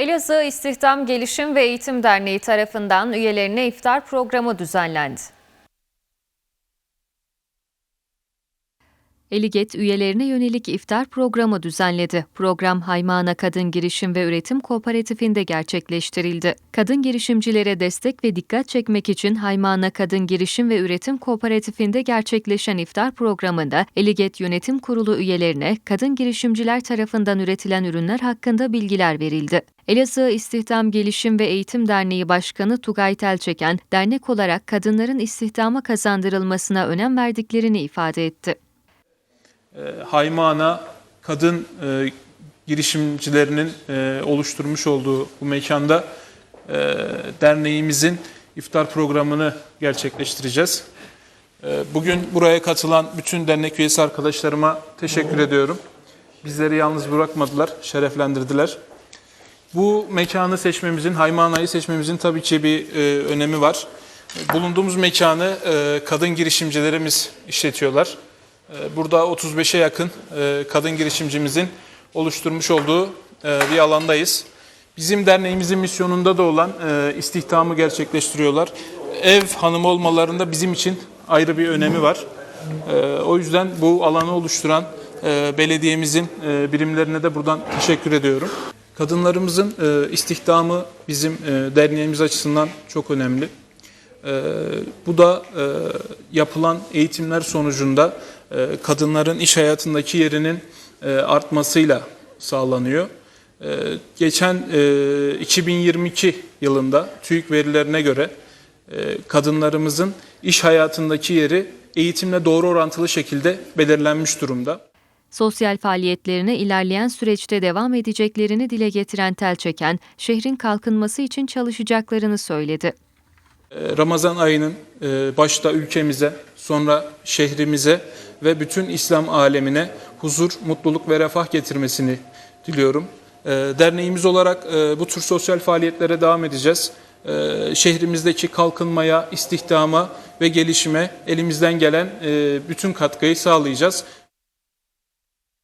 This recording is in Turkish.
Elazığ İstihdam Gelişim ve Eğitim Derneği tarafından üyelerine iftar programı düzenlendi. Eliget üyelerine yönelik iftar programı düzenledi. Program Haymana Kadın Girişim ve Üretim Kooperatifinde gerçekleştirildi. Kadın girişimcilere destek ve dikkat çekmek için Haymana Kadın Girişim ve Üretim Kooperatifinde gerçekleşen iftar programında Eliget Yönetim Kurulu üyelerine kadın girişimciler tarafından üretilen ürünler hakkında bilgiler verildi. Elazığ İstihdam Gelişim ve Eğitim Derneği Başkanı Tugay Telçeken, dernek olarak kadınların istihdama kazandırılmasına önem verdiklerini ifade etti. Haymana kadın e, girişimcilerinin e, oluşturmuş olduğu bu mekanda e, derneğimizin iftar programını gerçekleştireceğiz. E, bugün buraya katılan bütün dernek üyesi arkadaşlarıma teşekkür ediyorum. Bizleri yalnız bırakmadılar, şereflendirdiler. Bu mekanı seçmemizin, Haymana'yı seçmemizin tabii ki bir e, önemi var. Bulunduğumuz mekanı e, kadın girişimcilerimiz işletiyorlar. E, Burada 35'e yakın e, kadın girişimcimizin oluşturmuş olduğu e, bir alandayız. Bizim derneğimizin misyonunda da olan e, istihdamı gerçekleştiriyorlar. Ev hanımı olmalarında bizim için ayrı bir önemi var. O yüzden bu alanı oluşturan belediyemizin birimlerine de buradan teşekkür ediyorum. Kadınlarımızın istihdamı bizim derneğimiz açısından çok önemli. Ee, bu da yapılan eğitimler sonucunda kadınların iş hayatındaki yerinin e, artmasıyla sağlanıyor. E, geçen e, 2022 yılında TÜİK verilerine göre e, kadınlarımızın iş hayatındaki yeri eğitimle doğru orantılı şekilde belirlenmiş durumda. Sosyal faaliyetlerine ilerleyen süreçte devam edeceklerini dile getiren Telçeken, şehrin kalkınması için çalışacaklarını söyledi. Ee, Ramazan ayının e, başta ülkemize, sonra şehrimize ve bütün İslam alemine huzur, mutluluk ve refah getirmesini diliyorum. Ee, Derneğimiz olarak e, bu tür sosyal faaliyetlere devam edeceğiz. Ee, Şehrimizdeki kalkınmaya, istihdama ve gelişime elimizden gelen e, bütün katkıyı sağlayacağız.